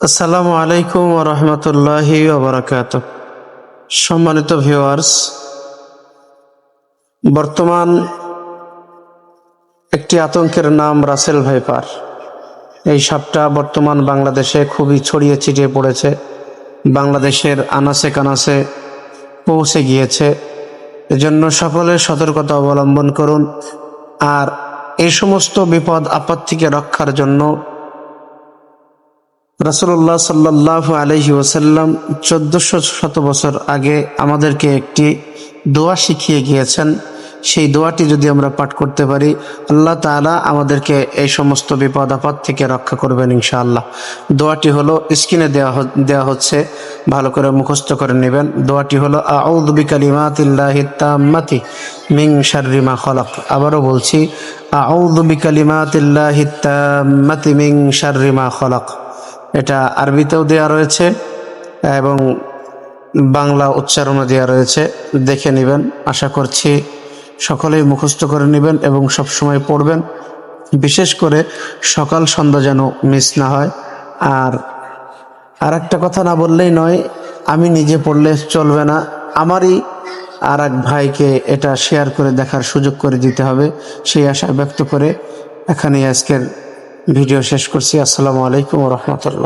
আসসালামু আলাইকুম রহমতুল্লাহি ওবরাকাত সম্মানিত ভিউয়ার্স, বর্তমান একটি আতঙ্কের নাম রাসেল ভাইপার। এই সাপটা বর্তমান বাংলাদেশে খুবই ছড়িয়ে ছিটিয়ে পড়েছে। বাংলাদেশের আনাসে কানাসে পৌঁছে গিয়েছে। এজন্য সকলে সতর্কতা অবলম্বন করুন। আর এই সমস্ত বিপদ আপদ থেকে রক্ষার জন্য রাসুল্লাহ সাল্লাহ আলহি ওসাল্লাম চোদ্দশো শত বছর আগে আমাদেরকে একটি দোয়া শিখিয়ে গিয়েছেন। সেই দোয়াটি যদি আমরা পাঠ করতে পারি, আল্লাহ তাআলা আমাদেরকে এই সমস্ত বিপদ আপদ থেকে রক্ষা করবেন ইনশাআল্লাহ। দোয়াটি হলো, স্ক্রিনে দেওয়া দেওয়া হচ্ছে, ভালো করে মুখস্থ করে নেবেন। দোয়াটি হলো, আউযু বিকালিমাতিল্লাহি তাম্মাতি শাররি মা খলাক। আবারও বলছি, আউযু বিকালিমাতিল্লাহি তাম্মাতি শাররি মা খলাক। এটা আরবিতেও দেওয়া রয়েছে এবং বাংলা উচ্চারণও দেওয়া রয়েছে। দেখে নেবেন, আশা করছি সকলেই মুখস্থ করে নেবেন এবং সব সময় পড়বেন। বিশেষ করে সকাল সন্ধ্যা যেন মিস না হয়। আর আর একটা কথা না বললেই নয়, আমি নিজে পড়লে চলবে না। আমারই আর এক ভাইকে এটা শেয়ার করে দেখার সুযোগ করে দিতে হবে। সেই আশা ব্যক্ত করে এখানে আজকের ভিডিও শেষ করছি। আসসালামু আলাইকুম রহমতুল্লাহ।